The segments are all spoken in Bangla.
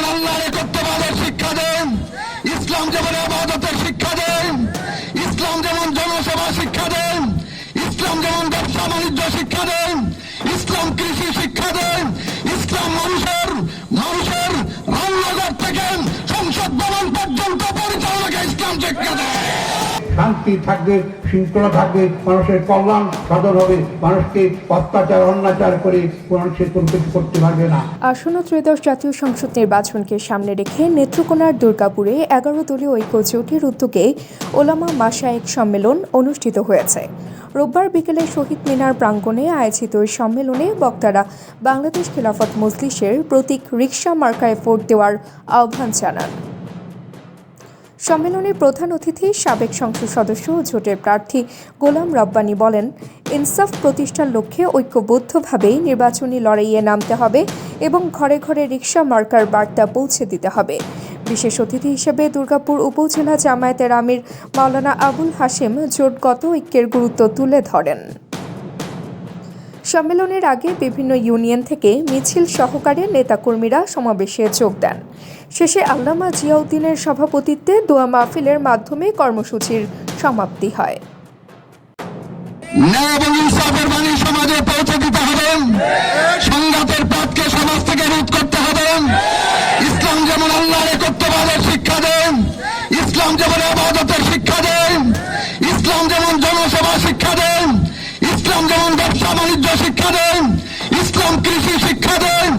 যেমন আল্লাহ একত্রবাদের শিক্ষা দেন। ইসলাম যেমন আবাদতের শিক্ষা দেন, ইসলাম যেমন জনসেবা শিক্ষা দেন, ইসলাম যেমন ব্যবসা বাণিজ্য শিক্ষা দেন, ইসলাম কৃষি শিক্ষা দেন, ইসলাম মানুষের মানুষের রামনগর থেকে সংসদ ভবন পর্যন্ত পরিচালনাকে ইসলাম শিক্ষা দেয় শান্তি থাকবে, শৃঙ্খলা থাকবে, মানুষের কল্যাণ সাধন হবে, মানুষকে অত্যাচার, অন্যাচার করে সে কোনো কিছু করতে পারবে না। আসন্ন ত্রয়োদশ জাতীয় সংসদ নির্বাচনকে সামনে রেখে নেত্রকোনার দুর্গাপুরে এগারো দলীয় ঐক্য জোটের উদ্যোগে ওলামা মাসায়েক সম্মেলন অনুষ্ঠিত হয়েছে। রোববার বিকেলে শহীদ মিনার প্রাঙ্গণে আয়োজিত ওই সম্মেলনে বক্তারা বাংলাদেশ খেলাফত মজলিসের প্রতীক রিক্সা মার্কায় ভোট দেওয়ার আহ্বান জানান। সম্মেলনে প্রধান অতিথি সাবেক সংসদ সদস্য ও জোটের প্রার্থী গোলাম রব্বানী বলেন, ইনসাফ প্রতিষ্ঠার লক্ষ্যে ঐক্যবদ্ধভাবেই নির্বাচনী লড়াইয়ে নামতে হবে এবং ঘরে ঘরে রিক্সা মার্কার বার্তা পৌঁছে দিতে হবে। বিশেষ অতিথি হিসেবে দুর্গাপুর উপজেলা জামায়াতের আমির মাওলানা আবুল হাশেম জোটগত ঐক্যের গুরুত্ব তুলে ধরেন। সম্মেলনের আগে বিভিন্ন ইউনিয়ন থেকে মিছিল সহকারে নেতাকর্মীরা সমাবেশে যোগ দেন। শেষে আল্লামা জিয়াউদ্দিনের সভাপতিত্বে দোয়া মাহফিলের মাধ্যমে কর্মসূচির সমাপ্তি হয়। সংঘাতের পথকে সমাজ থেকে রোধ করতে হবে। ইসলাম যেমন শিক্ষা দেন ইসলাম যেমন আবাদতের শিক্ষা দেন ইসলাম যেমন জনসেবা শিক্ষা দেন ইসলাম যেমন ব্যবসা বাণিজ্য শিক্ষা দেন ইসলাম কৃষি শিক্ষা দেন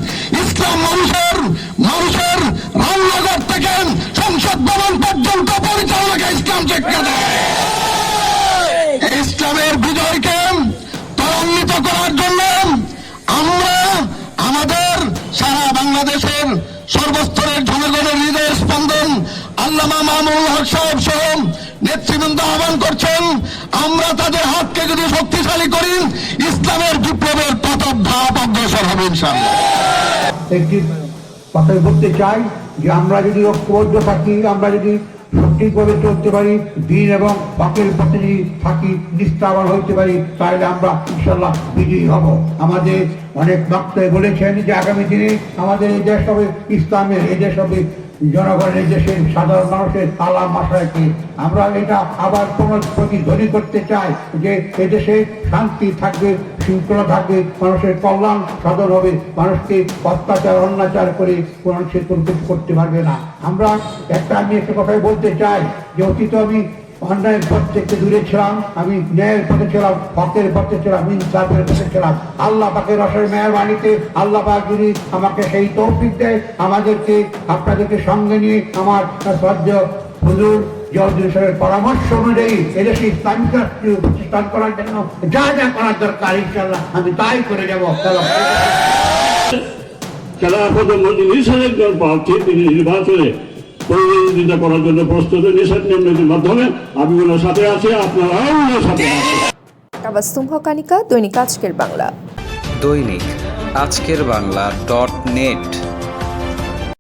ইসলাম মানুষের সারা বাংলাদেশের সর্বস্তরের জনগণের হৃদয় স্পন্দন আল্লামা মামুল হক সাহেব সহ নেতৃবৃন্দ আহ্বান করছেন, আমরা তাদের হাতকে যদি শক্তিশালী করি, ইসলামের বিপ্লবের প্রথম ধাপ অগ্রসর হবে একটি কথায় বলতে চাই যে আমরা যদি ঐক্যবদ্ধ থাকি, আমরা যদি সঠিকভাবে চলতে পারি দিন এবং বাকের পথে যদি থাকি নিস্তাবার হইতে পারি তাহলে আমরা ইনশাল্লাহ বিজয়ী হব। আমাদের অনেক বক্তায় বলেছেন যে আগামী দিনে আমাদের এই দেশ হবে ইসলামের, এই দেশ হবে জনগণের দেশের সাধারণ মানুষের তালা মাসায়কে আমরা এটা আবার প্রতিধ্বনি করতে চাই যে এদেশে শান্তি থাকবে, শৃঙ্খলা থাকবে, মানুষের কল্যাণ সাধন হবে, মানুষকে অত্যাচার, অন্যাচার করে সে কোনো করতে পারবে না। আমরা একটা আমি একটা কথাই বলতে চাই যে অতীত আমি অন্যায়ের পথ থেকে দূরে ছিলাম, আমি ন্যায়ের পথে ছিলাম হকের পথে ছিলাম ইনসাফের পথে ছিলাম। আল্লাহ পাকের রসের মেহরবানিতে আল্লাহ পাক যদি আমাকে সেই তৌফিক দেয় আমাদেরকে, আপনাদেরকে সঙ্গে নিয়ে আমার শ্রদ্ধ হুজুর জয়দুলের পরামর্শ অনুযায়ী এদেশে ইসলামিক রাষ্ট্র প্রতিষ্ঠান করার জন্য যা যা করার দরকার ইনশাল্লাহ আমি তাই করে যাব খেলাফত মজলিসের একজন প্রার্থী, তিনি নির্বাচনে প্রতিদ্বন্দ্বিতা করার জন্য প্রস্তুত নিষেধ নিম্নের মাধ্যমে আমি ওনার সাথে আছি আপনারাও ওনার সাথে আছেন। হকানিকা দৈনিক আজকের বাংলা। দৈনিক আজকের বাংলা ডট নেট।